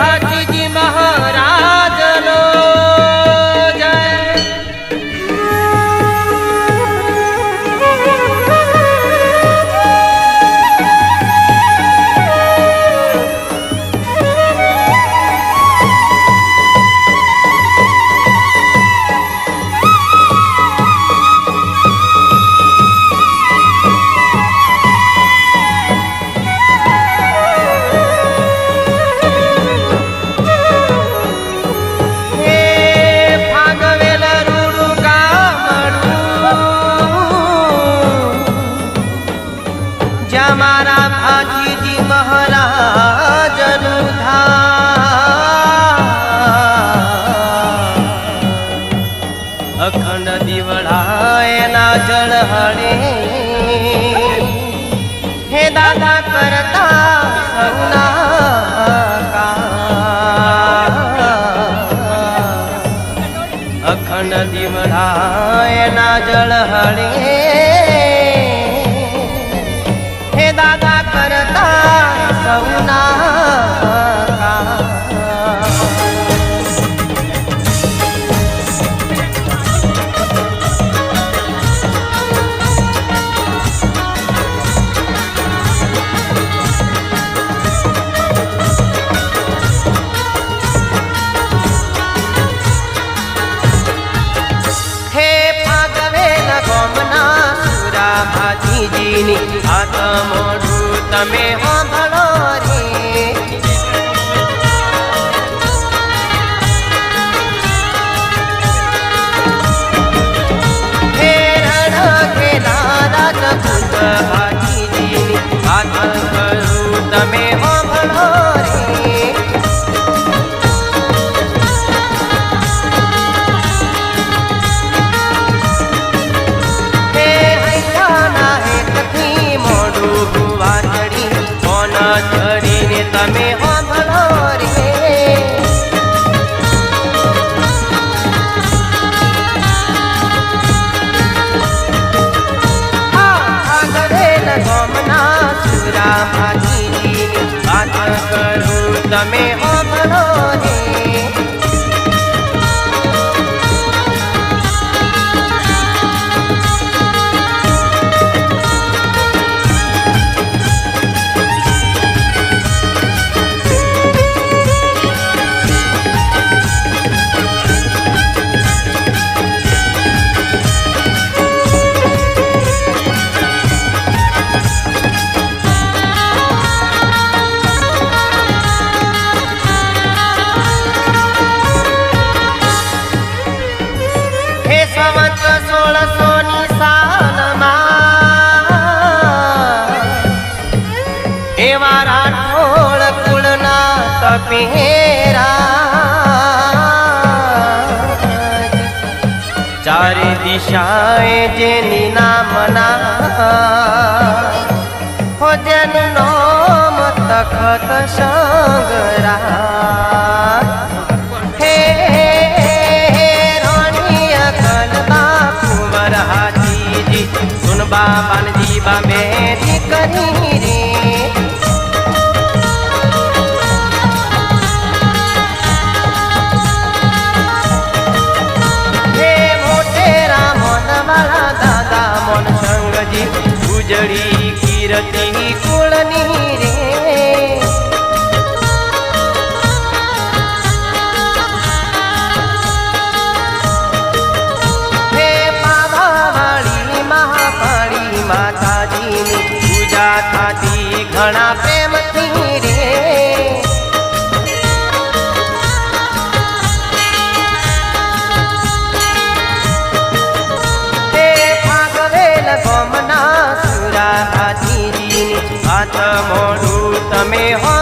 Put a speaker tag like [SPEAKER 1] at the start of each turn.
[SPEAKER 1] ভাজি અખંડ દીવડા એના જળ હળે હે દાદા કરતા સૌ મોઢું તમે હા I mean. ચારે દિશાએ જેની નામના હો જેનું નામ તખત સંગરા. હે રાણી અકલ બાપુ મરહાજી સુન બાબાનજી બાબે ઉજળી કીરતી કોળની મોડું તમે હો